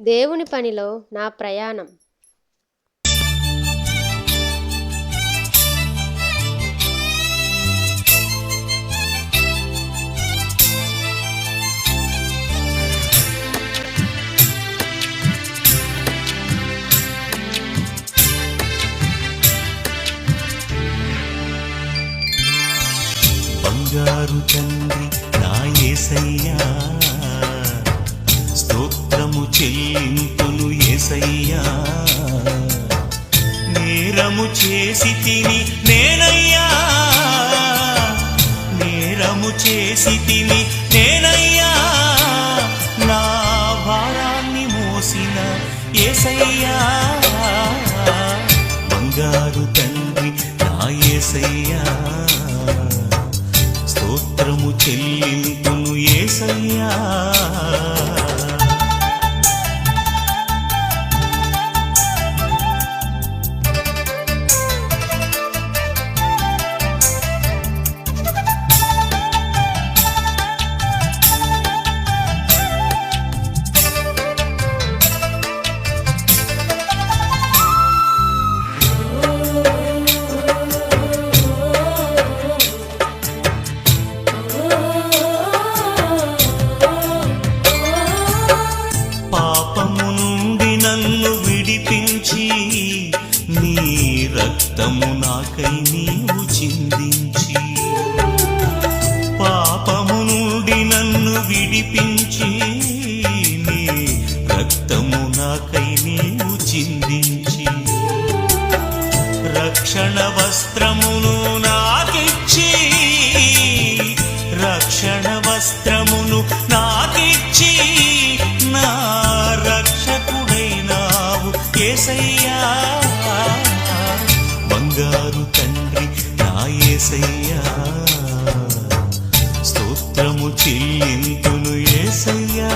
దేవుని పనిలో నా ప్రయాణం. బంగారు తండ్రి నా యేసయ్యా స్తోత్రము చెల్లింపును ఏసయ్యా. నేరము చేసి తిని నేనయ్యా. నేరము చేసి తిని నేనయ్యా. నా భారాన్ని మోసిన ఏసయ్యా. బంగారు తండ్రి నా ఏసయ్యా. స్తోత్రము చెల్లింపును ఏసయ్యా. నాకై నీవు చిందించి పాపము నుండి నన్ను విడిపించి నీ రక్తము నాకై నీవు చిందించి రక్షణ వస్త్రమును నాకిచ్చి రక్షణ వస్త్ర బంగారు తండ్రి నా స్తోత్రము చెల్లింతును ఏసయ్యా.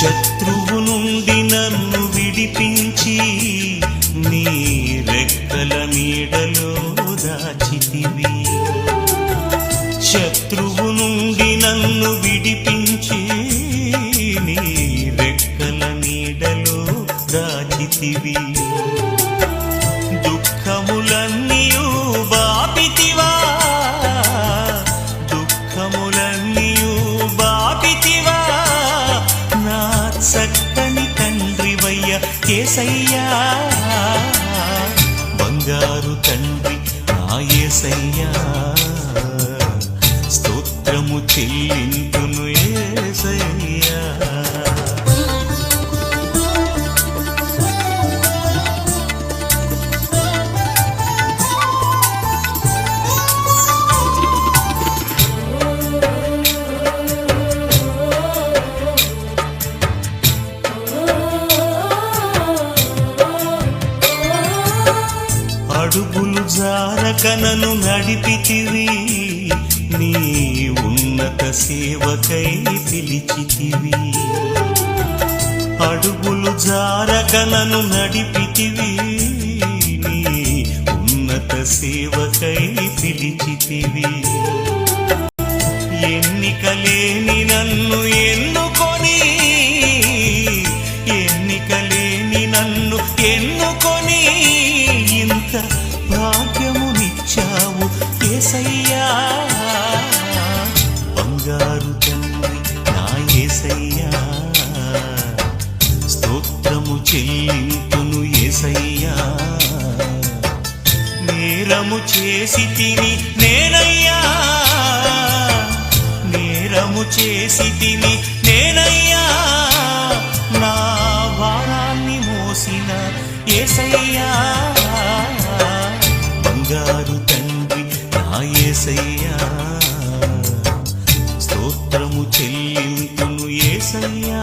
శత్రువు నుండి నన్ను విడిపించి నీ రెక్కల నీడలో దాచితివి. శత్రువు నుండి నన్ను విడిపించి నీ రెక్కల నీడలో దాచితివి. బంగారు తండ్రి నాయసయ్యా స్తోత్రము చెల్లింతును అడుగులు జారకనను నడిపితివి. నీ ఉన్నత సేవకై పిలిచితివి. అడుగులు జారకనను నడిపితివి. నీ ఉన్నత సేవకై పిలిచితివి. ఏసయ్యా. స్తోత్రము చెల్లింపును ఏసయ్యా. నేరము చేసి తిని నేనయ్యా. నేరము చేసి తిని నేనయ్యా. నా భారాన్ని మోసిన ఏసయ్యా. బంగారు తండ్రి నా ఏసయ్యా. స్తోత్రము చెల్లి ఏసయ్యా ఏసయ్యా